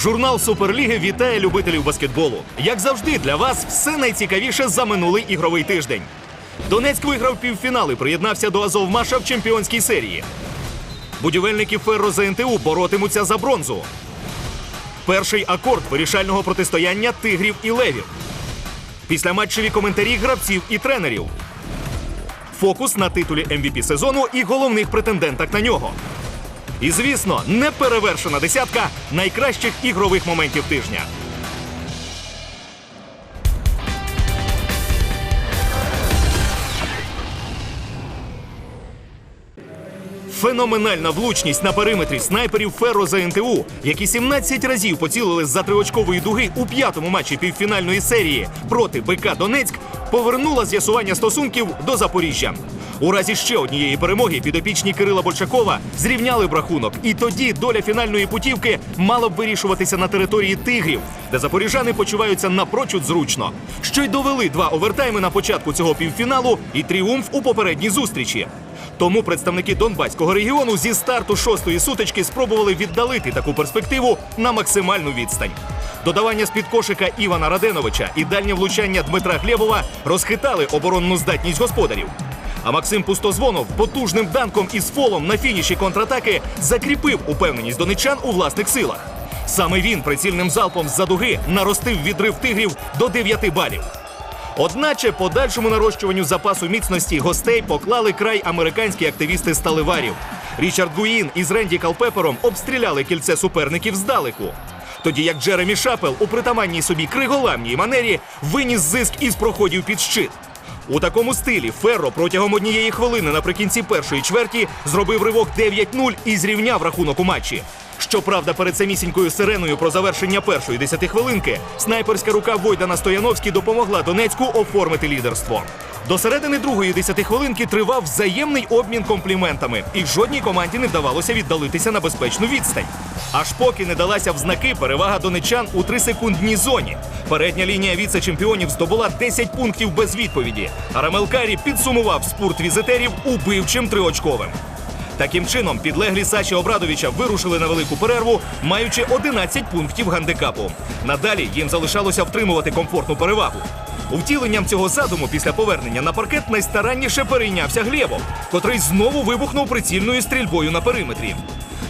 Журнал Суперліги вітає любителів баскетболу. Як завжди, для вас все найцікавіше за минулий ігровий тиждень. Донецьк виграв півфінал і приєднався до Азовмаша в чемпіонській серії. Будівельники Ферро ЗНТУ боротимуться за бронзу. Перший акорд вирішального протистояння тигрів і левів. Післяматчеві коментарі гравців і тренерів. Фокус на титулі MVP сезону і головних претендентах на нього. І, звісно, неперевершена десятка найкращих ігрових моментів тижня. Феноменальна влучність на периметрі снайперів Ферро за НТУ, які 17 разів поцілили з-за триочкової дуги у п'ятому матчі півфінальної серії проти БК Донецьк, повернула з'ясування стосунків до Запоріжжя. У разі ще однієї перемоги підопічні Кирила Большакова зрівняли б рахунок, і тоді доля фінальної путівки мала б вирішуватися на території тигрів, де запоріжани почуваються напрочуд зручно. Що й довели два овертайми на початку цього півфіналу і тріумф у попередній зустрічі. Тому представники Донбаського регіону зі старту шостої сутички спробували віддалити таку перспективу на максимальну відстань. Додавання з-під кошика Івана Раденовича і дальнє влучання Дмитра Глєбова розхитали оборонну здатність господарів. А Максим Пустозвонов потужним данком із фолом на фініші контратаки закріпив упевненість донечан у власних силах. Саме він прицільним залпом з-за дуги наростив відрив тигрів до 9 балів. Одначе подальшому нарощуванню запасу міцності гостей поклали край американські активісти сталеварів. Річард Гуїн із Ренді Калпепером обстріляли кільце суперників здалеку. Тоді як Джеремі Шапел у притаманній собі криголамній манері виніс зиск із проходів під щит. У такому стилі Ферро протягом однієї хвилини наприкінці першої чверті зробив ривок 9-0 і зрівняв рахунок у матчі. Щоправда, перед самісінькою сиреною про завершення першої десятихвилинки снайперська рука Войдана Стояновський допомогла Донецьку оформити лідерство. До середини другої десятихвилинки тривав взаємний обмін компліментами, і жодній команді не вдавалося віддалитися на безпечну відстань. Аж поки не далася в знаки перевага донечан у 3-секундній зоні. Передня лінія віце-чемпіонів здобула 10 пунктів без відповіді. А Рамелкарі підсумував спорт візитерів убивчим триочковим. Таким чином, підлеглі Саші Обрадовича вирушили на велику перерву, маючи 11 пунктів гандикапу. Надалі їм залишалося втримувати комфортну перевагу. Втіленням цього задуму після повернення на паркет найстаранніше перейнявся Глєбов, котрий знову вибухнув прицільною стрільбою на периметрі.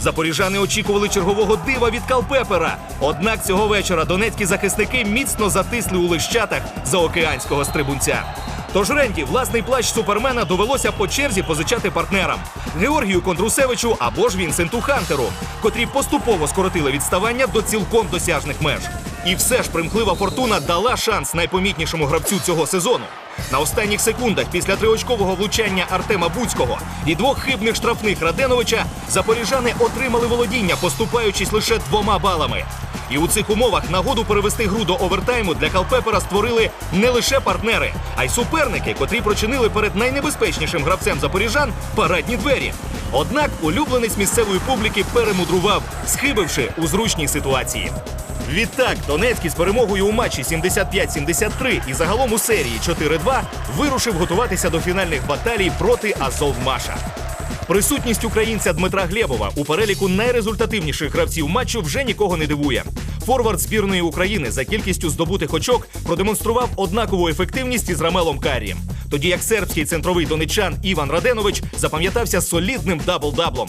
Запоріжани очікували чергового дива від Калпепера. Однак цього вечора донецькі захисники міцно затисли у лищатах заокеанського стрибунця. Тож Ренді власний плащ супермена довелося по черзі позичати партнерам Георгію Кондрусевичу або ж Вінсенту Хантеру, котрі поступово скоротили відставання до цілком досяжних меж. І все ж примхлива фортуна дала шанс найпомітнішому гравцю цього сезону. На останніх секундах після триочкового влучання Артема Буцького і двох хибних штрафних Раденовича запоріжани отримали володіння, поступаючись лише двома балами. І у цих умовах нагоду перевести гру до овертайму для Калпепера створили не лише партнери, а й суперники, котрі прочинили перед найнебезпечнішим гравцем запоріжан парадні двері. Однак улюбленець місцевої публіки перемудрував, схибивши у зручній ситуації. Відтак Донецький з перемогою у матчі 75-73 і загалом у серії 4-2 вирушив готуватися до фінальних баталій проти Азовмаша. Присутність українця Дмитра Глєбова у переліку найрезультативніших гравців матчу вже нікого не дивує. Форвард збірної України за кількістю здобутих очок продемонстрував однакову ефективність із Рамелом Каррієм. Тоді як сербський центровий донечан Іван Раденович запам'ятався солідним дабл-даблом.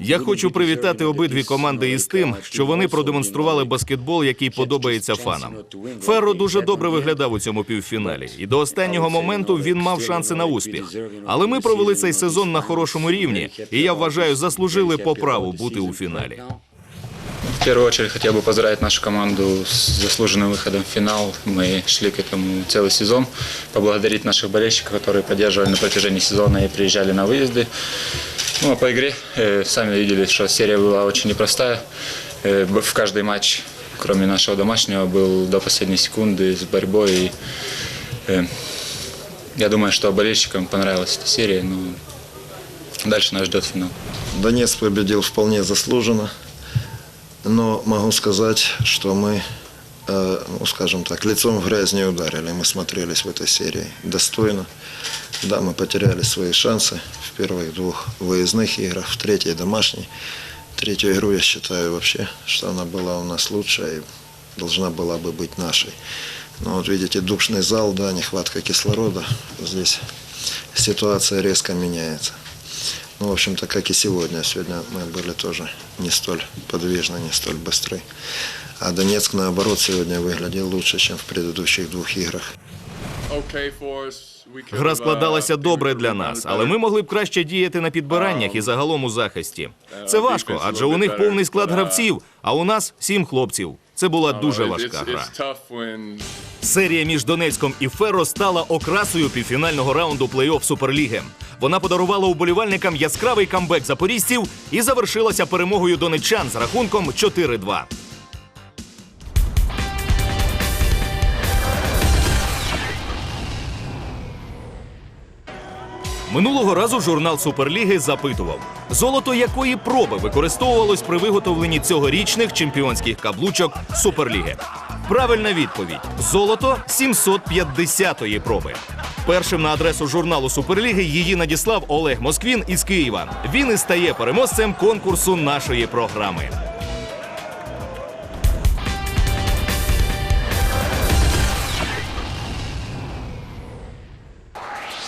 Я хочу привітати обидві команди із тим, що вони продемонстрували баскетбол, який подобається фанам. Ферро дуже добре виглядав у цьому півфіналі, і до останнього моменту він мав шанси на успіх. Але ми провели цей сезон на хорошому рівні, і я вважаю, заслужили по праву бути у фіналі. В первую очередь хотел бы поздравить нашу команду с заслуженным выходом в финал. Мы шли к этому целый сезон. Поблагодарить наших болельщиков, которые поддерживали на протяжении сезона и приезжали на выезды. Ну а по игре, э, сами видели, что серия была очень непростая. Э, в каждый матч, кроме нашего домашнего, был до последней секунды с борьбой. И, э, я думаю, что болельщикам понравилась эта серия. Но дальше нас ждет финал. Донецк победил вполне заслуженно, но могу сказать, что мы, ну, скажем так, лицом в грязь не ударили. Мы смотрелись в этой серии достойно. Да, мы потеряли свои шансы в первых двух выездных играх, в третьей домашней. Третью игру я считаю вообще, что она была у нас лучшая и должна была бы быть нашей. Но вот видите, душный зал, да, нехватка кислорода. Здесь ситуация резко меняется. Ну, в общем-то, как и сегодня. Сегодня мы были тоже не столь подвижны, не столь быстры. А Донецк, наоборот, сегодня выглядел лучше, чем в предыдущих двух играх. Гра складалася добре для нас, але ми могли б краще діяти на підбираннях і загалом у захисті. Це важко, адже у них повний склад гравців, а у нас сім хлопців. Це була дуже важка гра. Серія між Донецьком і Ферро стала окрасою півфінального раунду плей-офф Суперліги. Вона подарувала уболівальникам яскравий камбек запорізців і завершилася перемогою донеччан з рахунком 4-2. Минулого разу журнал Суперліги запитував, золото якої проби використовувалось при виготовленні цьогорічних чемпіонських каблучок Суперліги. Правильна відповідь: золото 750-ї проби. Першим на адресу журналу Суперліги її надіслав Олег Москвін із Києва. Він і стає переможцем конкурсу нашої програми.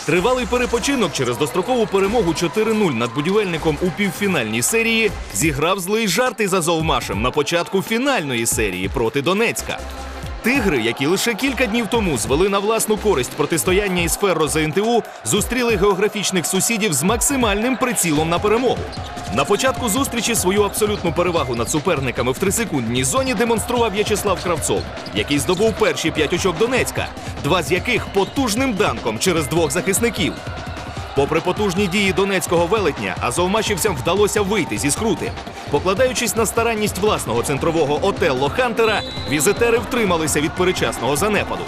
Тривалий перепочинок через дострокову перемогу 4-0 над будівельником у півфінальній серії зіграв злий жарт із Азовмашем на початку фінальної серії проти Донецька. Тигри, які лише кілька днів тому звели на власну користь протистояння із Ферро за НТУ, зустріли географічних сусідів з максимальним прицілом на перемогу. На початку зустрічі свою абсолютну перевагу над суперниками в трисекундній зоні демонстрував В'ячеслав Кравцов, який здобув перші п'ять очок Донецька, два з яких потужним данком через двох захисників. Попри потужні дії донецького велетня, азовмачівцям вдалося вийти зі скрути. Покладаючись на старанність власного центрового Отелло Хантера, візитери втрималися від перечасного занепаду.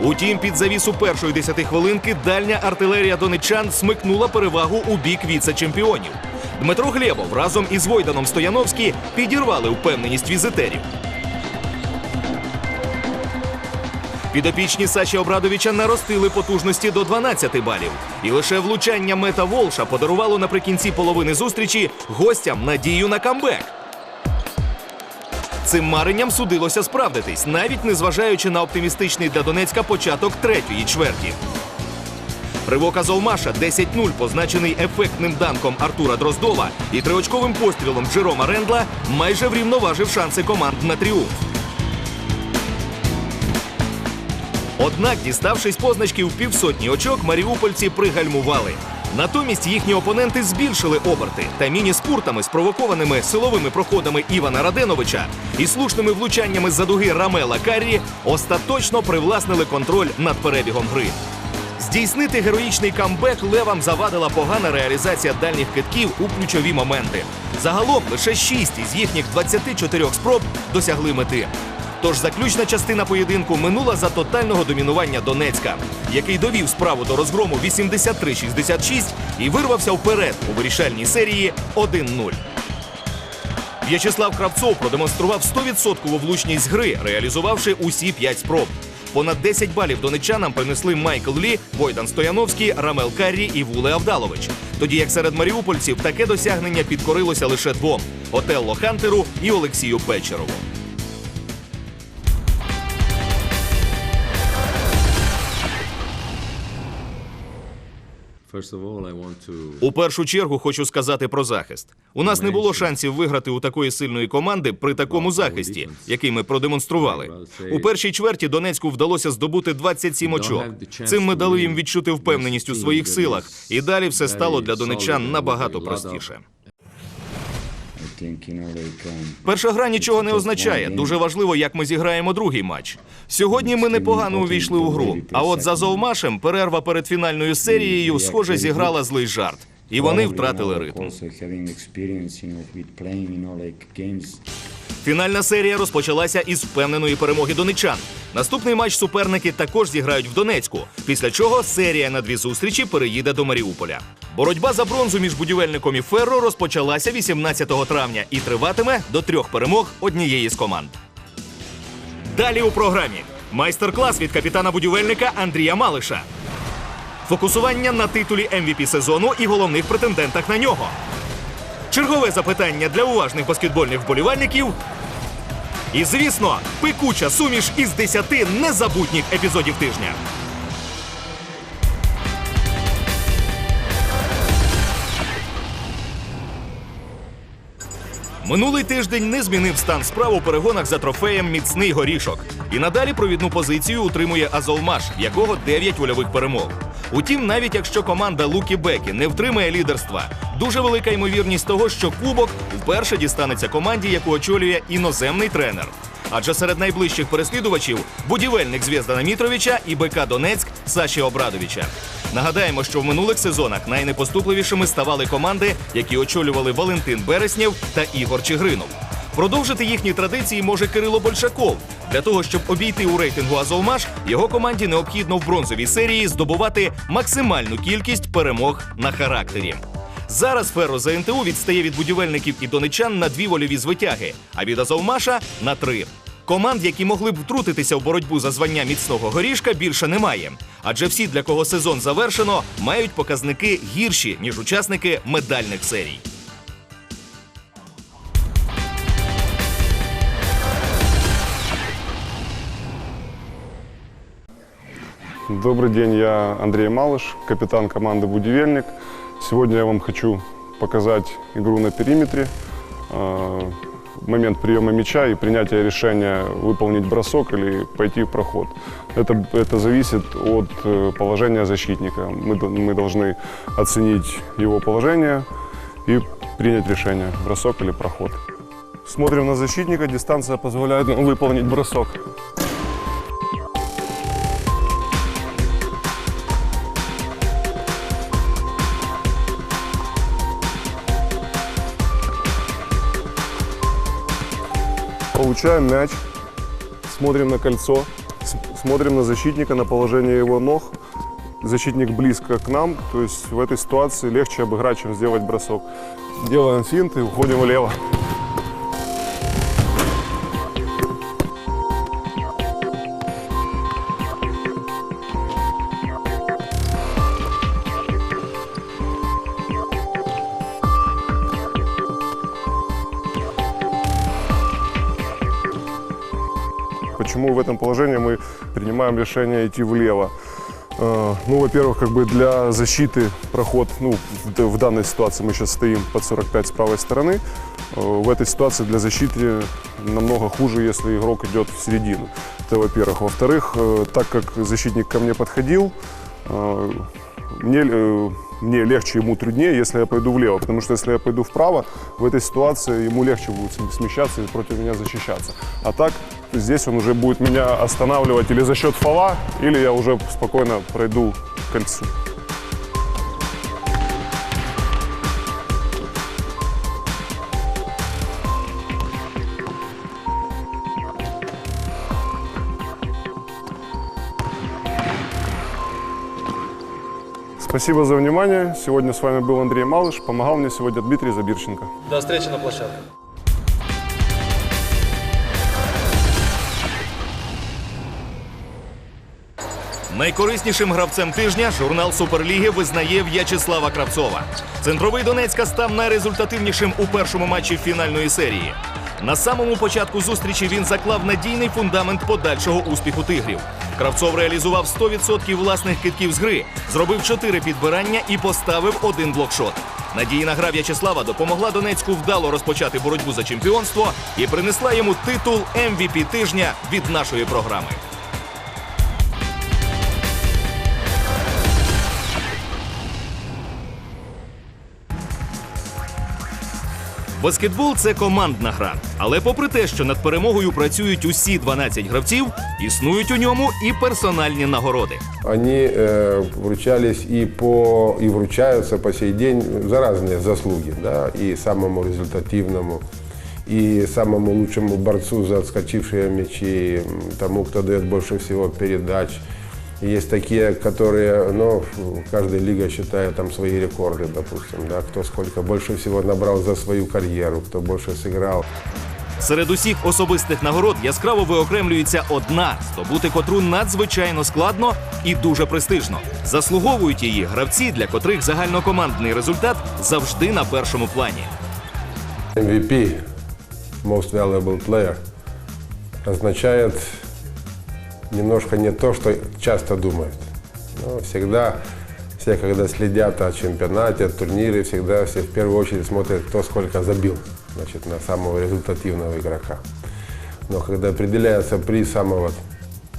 Утім, під завісу першої десятихвилинки дальня артилерія донеччан смикнула перевагу у бік віце-чемпіонів. Дмитро Глєбов разом із Войданом Стояновський підірвали впевненість візитерів. Підопічні Саші Обрадовича наростили потужності до 12 балів. І лише влучання мета Волша подарувало наприкінці половини зустрічі гостям надію на камбек. Цим маренням судилося справдитись, навіть незважаючи на оптимістичний для Донецька початок третьої чверті. Ривок Азовмаша 10-0, позначений ефектним данком Артура Дроздова і триочковим пострілом Джерома Рендла, майже врівноважив шанси команд на тріумф. Однак, діставшись позначки в півсотні очок, маріупольці пригальмували. Натомість їхні опоненти збільшили оберти та міні-спуртами, спровокованими силовими проходами Івана Раденовича і слушними влучаннями з-за дуги Рамела Каррі, остаточно привласнили контроль над перебігом гри. Здійснити героїчний камбек левам завадила погана реалізація дальніх китків у ключові моменти. Загалом лише 6 із їхніх 24 спроб досягли мети. Тож заключна частина поєдинку минула за тотального домінування Донецька, який довів справу до розгрому 83-66 і вирвався вперед у вирішальній серії 1-0. В'ячеслав Кравцов продемонстрував 100% влучність гри, реалізувавши усі 5 спроб. Понад 10 балів донеччанам принесли Майкл Лі, Бойдан Стояновський, Рамел Каррі і Вуле Авдалович. Тоді як серед маріупольців таке досягнення підкорилося лише двом: Отелло Хантеру і Олексію Печерову. У першу чергу хочу сказати про захист. У нас не було шансів виграти у такої сильної команди при такому захисті, який ми продемонстрували. У першій чверті Донецьку вдалося здобути 27 очок. Цим ми дали їм відчути впевненість у своїх силах, і далі все стало для донечан набагато простіше. Перша гра нічого не означає. Дуже важливо, як ми зіграємо другий матч. Сьогодні ми непогано увійшли у гру. А от за Зовмашем перерва перед фінальною серією, схоже, зіграла злий жарт, і вони втратили ритм. Фінальна серія розпочалася із впевненої перемоги донеччан. Наступний матч суперники також зіграють в Донецьку, після чого серія на дві зустрічі переїде до Маріуполя. Боротьба за бронзу між будівельником і Ферро розпочалася 18 травня і триватиме до трьох перемог однієї з команд. Далі у програмі майстер-клас від капітана будівельника Андрія Малиша. Фокусування на титулі MVP сезону і головних претендентах на нього. Чергове запитання для уважних баскетбольних вболівальників. І, звісно, пекуча суміш із 10 незабутніх епізодів тижня. Минулий тиждень не змінив стан справ у перегонах за трофеєм міцний горішок. І надалі провідну позицію утримує Азовмаш, в якого 9 ульових перемог. Утім, навіть якщо команда Лукі Бекі не втримає лідерства, дуже велика ймовірність того, що кубок вперше дістанеться команді, яку очолює іноземний тренер. Адже серед найближчих переслідувачів будівельник Звєздана Мітровича і БК Донецьк Саші Обрадовича. Нагадаємо, що в минулих сезонах найнепоступливішими ставали команди, які очолювали Валентин Береснєв та Ігор Чигринов. Продовжити їхні традиції може Кирило Большаков. Для того, щоб обійти у рейтингу Азовмаш, його команді необхідно в бронзовій серії здобувати максимальну кількість перемог на характері. Зараз Ферро за НТУ відстає від будівельників і донечан на дві вольові звитяги, а від Азовмаша на три. Команд, які могли б втрутитися в боротьбу за звання міцного горішка, більше немає. Адже всі, для кого сезон завершено, мають показники гірші ніж учасники медальних серій. Добрый день, я Андрей Малыш, капитан команды «Будивельник». Сегодня я вам хочу показать игру на периметре, э, момент приема мяча и принятия решения выполнить бросок или пойти в проход. Это, это зависит от э, положения защитника. Мы, мы должны оценить его положение и принять решение, бросок или проход. Смотрим на защитника, дистанция позволяет нам выполнить бросок. Получаем мяч, смотрим на кольцо, смотрим на защитника, на положение его ног. Защитник близко к нам, то есть в этой ситуации легче обыграть, чем сделать бросок. Делаем финт и уходим влево. Почему в этом положении мы принимаем решение идти влево? Э, Ну, во-первых, как бы для защиты проход, ну, в, данной ситуации мы сейчас стоим под 45 с правой стороны. Э, В этой ситуации для защиты намного хуже, если игрок идет в середину. Это во-первых. Во-вторых, э, так как защитник ко мне подходил, мне, мне легче, ему труднее, если я пойду влево. Потому что если я пойду вправо, в этой ситуации ему легче будет см- смещаться и против меня защищаться. А так здесь он уже будет меня останавливать или за счет фола, или я уже спокойно пройду к кольцу. Спасибо за внимание. Сегодня с вами был Андрей Малыш. Помогал мне сегодня Дмитрий Забирченко. До встречи на площадке. Найкориснішим гравцем тижня журнал Суперліги визнає В'ячеслава Кравцова. Центровий Донецька став найрезультативнішим у першому матчі фінальної серії. На самому початку зустрічі він заклав надійний фундамент подальшого успіху тигрів. Кравцов реалізував 100% власних китків з гри, зробив 4 підбирання і поставив один блокшот. Надійна гра В'ячеслава допомогла Донецьку вдало розпочати боротьбу за чемпіонство і принесла йому титул MVP тижня від нашої програми. Баскетбол це командна гра. Але попри те, що над перемогою працюють усі 12 гравців, існують у ньому і персональні нагороди. Они э, вручались и, по, и вручаются по сей день за разные заслуги, да, и самому результативному, и самому лучшему борцу за отскочившие мячи, тому, кто дает больше всего передач. Есть такие, которые, ну, каждая лига считает там свои рекорды, допустим, да, кто сколько больше всего набрал за свою карьеру, кто больше сыграл. Серед усіх особистих нагород яскраво виокремлюється одна, здобути котру надзвичайно складно і дуже престижно. Заслуговують її гравці, для котрих загальнокомандний результат завжди на першому плані. MVP, Most Valuable Player, означает немножко не то, что часто думают. Но всегда, все, когда следят о чемпионате, о турнире, всегда все в первую очередь смотрят, кто сколько забил, значит, на самого результативного игрока. Но когда определяется приз самого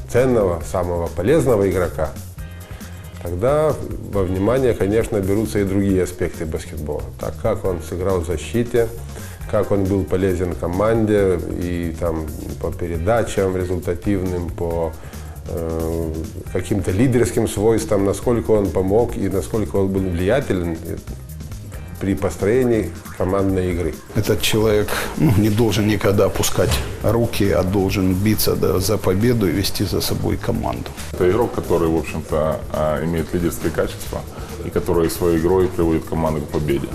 ценного, самого полезного игрока, Тогда во внимание, конечно, берутся и другие аспекты баскетбола. Так как он сыграл в защите, как он был полезен команде и там по передачам результативным, по э, каким-то лидерским свойствам, насколько он помог и насколько он был влиятелен при построении командной игры. Этот человек ну, не должен никогда опускать руки, а должен биться да, за победу и вести за собой команду. Это игрок, который, в общем-то, а, имеет лидерские качества и который своей игрой приводит команду к победе.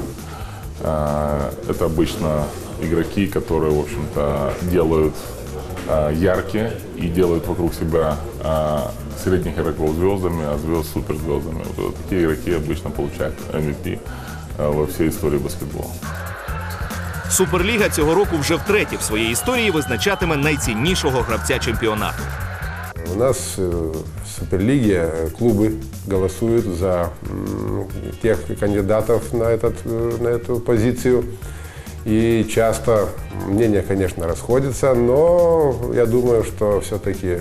А, Это обычно игроки, которые, в общем-то, делают а, яркие и делают вокруг себя а, средних игроков звездами, а звезд суперзвездами. Вот такие игроки обычно получают MVP а, во всей истории баскетбола. Суперліга цього року вже втретє в своїй історії визначатиме найціннішого гравця чемпіонату. У нас э, в Суперлиге э, клубы голосуют за тех кандидатов на, этот, э, на эту позицию. И часто мнения, конечно, расходятся, но я думаю, что все-таки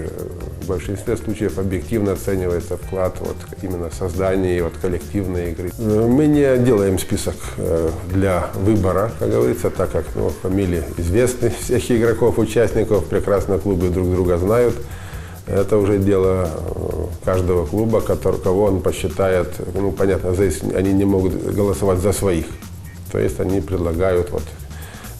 в большинстве случаев объективно оценивается вклад вот именно в создании вот коллективной игры. Э, Мы не делаем список э, для выбора, как говорится, так как ну, фамилии известны всех игроков, участников, прекрасно клубы друг друга знают. Это уже дело э, каждого клуба, который, кого он посчитает, ну, понятно, здесь они не могут голосовать за своих. То есть они предлагают вот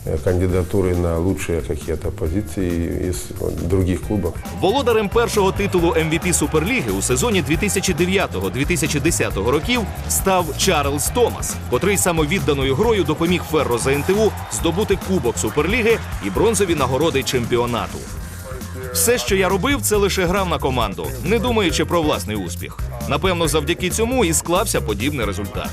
э, кандидатуры на лучшие какие-то позиции из вот, других клубов. Володарем першого титулу MVP Суперліги у сезоні 2009-2010 років став Чарльз Томас, котрий самовідданою грою допоміг Ферро за НТУ здобути Кубок Суперліги і бронзові нагороди чемпіонату. Все, що я робив, це лише грав на команду, не думаючи про власний успіх. Напевно, завдяки цьому і склався подібний результат.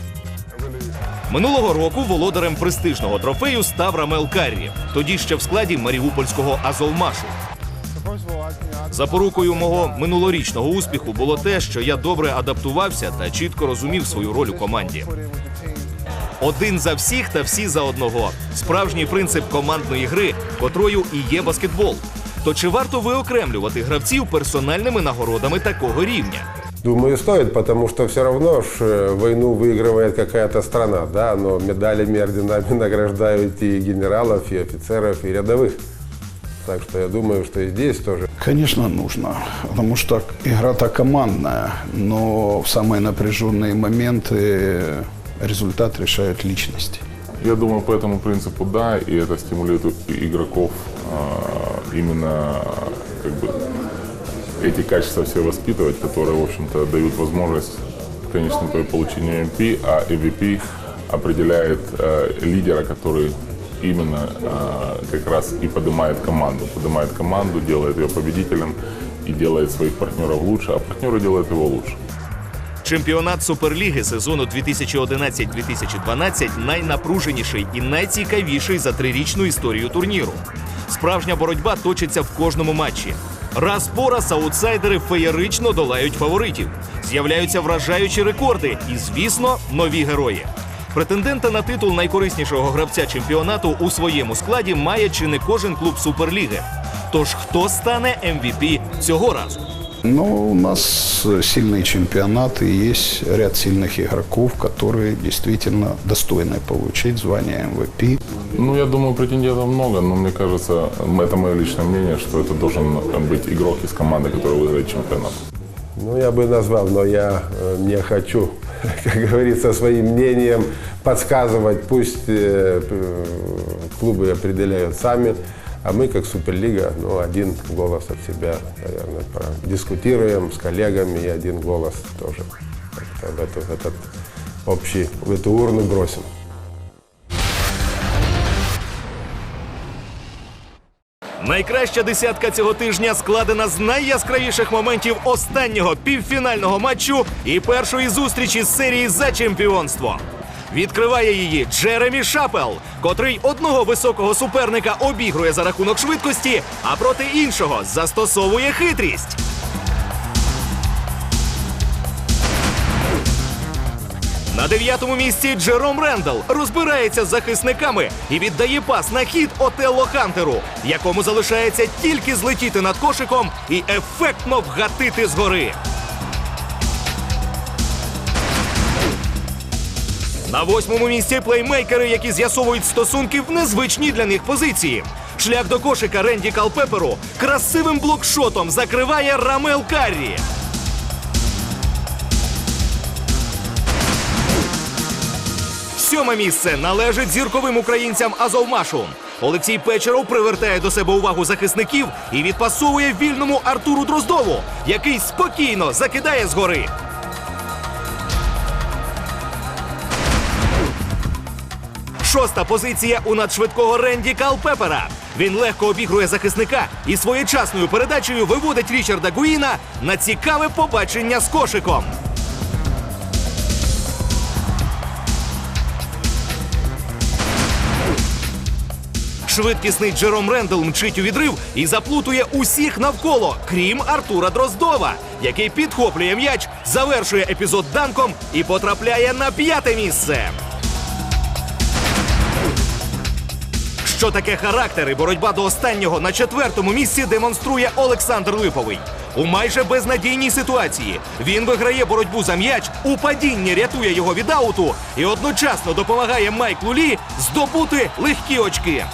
Минулого року володарем престижного трофею став Рамел Каррі, тоді ще в складі маріупольського Азовмашу. Запорукою мого минулорічного успіху було те, що я добре адаптувався та чітко розумів свою роль у команді. Один за всіх та всі за одного. Справжній принцип командної гри, котрою і є баскетбол. То чи варто виокремлювати гравців персональними нагородами такого рівня? Думаю, стоит, потому что все равно ж э, войну выигрывает какая-то страна, да, но медалями, орденами награждают и генералов, и офицеров, и рядовых. Так что я думаю, что и здесь тоже. Конечно, нужно, потому что игра-то командная, но в самые напряженные моменты результат решают личности. Я думаю, по этому принципу да, и это стимулирует и- игроков а, именно как бы эти качества все воспитывать, которые, в общем-то, дают возможность, конечно, по получению MVP, а MVP определяет э, лидера, который именно э, как раз и поднимает команду. Поднимает команду, делает ее победителем и делает своих партнеров лучше, а партнеры делают его лучше. Чемпіонат Суперліги сезону 2011-2012 найнапруженіший і найцікавіший за трирічну історію турніру. Справжня боротьба точиться в кожному матчі. Раз по раз аутсайдери феєрично долають фаворитів. З'являються вражаючі рекорди і, звісно, нові герої. Претендента на титул найкориснішого гравця чемпіонату у своєму складі має чи не кожен клуб Суперліги. Тож хто стане MVP цього разу? Но у нас сильный чемпионат и есть ряд сильных игроков, которые действительно достойны получить звание МВП. Ну, я думаю, претендентов много, но мне кажется, это мое личное мнение, что это должен быть игрок из команды, который выиграет чемпионат. Ну, я бы назвал, но я э, не хочу, как говорится, своим мнением подсказывать. Пусть э, клубы определяют сами, а мы, как Суперлига, ну, один голос от себя, наверное, дискутируем с коллегами и один голос тоже как-то в, эту, в этот общий, в эту урну бросим. Найкраща десятка цього тижня складена з найяскравіших моментів останнього півфінального матчу і першої зустрічі з серії за чемпіонство. Відкриває її Джеремі Шапел, котрий одного високого суперника обігрує за рахунок швидкості, а проти іншого застосовує хитрість. На дев'ятому місці Джером Рендал розбирається з захисниками і віддає пас на хід Отелло Хантеру, якому залишається тільки злетіти над кошиком і ефектно вгатити згори. На восьмому місці плеймейкери, які з'ясовують стосунки в незвичній для них позиції. Шлях до кошика Ренді Калпеперу красивим блокшотом закриває Рамел Каррі. Сьоме місце належить зірковим українцям Азовмашу. Олексій Печеров привертає до себе увагу захисників і відпасовує вільному Артуру Дроздову, який спокійно закидає згори. Шоста позиція у надшвидкого Ренді Калпепера. Він легко обігрує захисника і своєчасною передачею виводить Річарда Гуїна на цікаве побачення з кошиком. Швидкісний Джером Рендл мчить у відрив і заплутує усіх навколо, крім Артура Дроздова, який підхоплює м'яч, завершує епізод данком і потрапляє на п'яте місце. Що таке характер і боротьба до останнього на четвертому місці демонструє Олександр Липовий. У майже безнадійній ситуації він виграє боротьбу за м'яч, у падінні рятує його від ауту і одночасно допомагає Майклу Лі здобути легкі очки.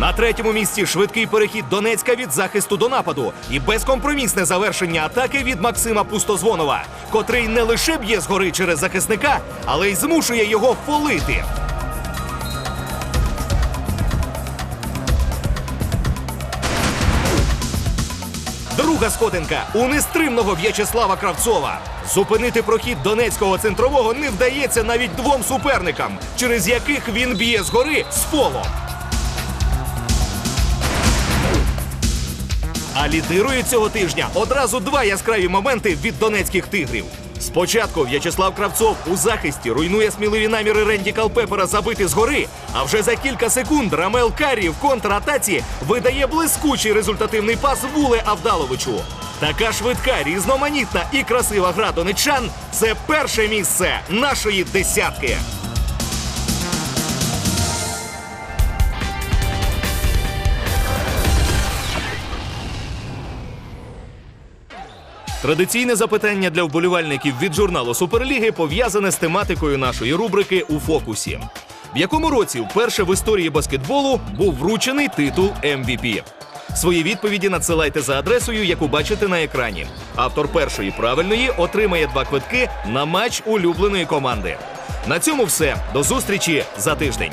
На третьому місці швидкий перехід Донецька від захисту до нападу і безкомпромісне завершення атаки від Максима Пустозвонова, котрий не лише б'є згори через захисника, але й змушує його фолити. Друга сходинка у нестримного В'ячеслава Кравцова. Зупинити прохід донецького центрового не вдається навіть двом суперникам, через яких він б'є згори з полом. А лідирує цього тижня одразу два яскраві моменти від донецьких тигрів. Спочатку В'ячеслав Кравцов у захисті руйнує сміливі наміри Ренді Калпепера забити згори, а вже за кілька секунд Рамел Каррі в контратаці видає блискучий результативний пас Вуле Авдаловичу. Така швидка, різноманітна і красива гра донечан – це перше місце нашої десятки. Традиційне запитання для вболівальників від журналу Суперліги пов'язане з тематикою нашої рубрики у фокусі. В якому році вперше в історії баскетболу був вручений титул MVP? Свої відповіді надсилайте за адресою, яку бачите на екрані. Автор першої правильної отримає два квитки на матч улюбленої команди. На цьому все. До зустрічі за тиждень.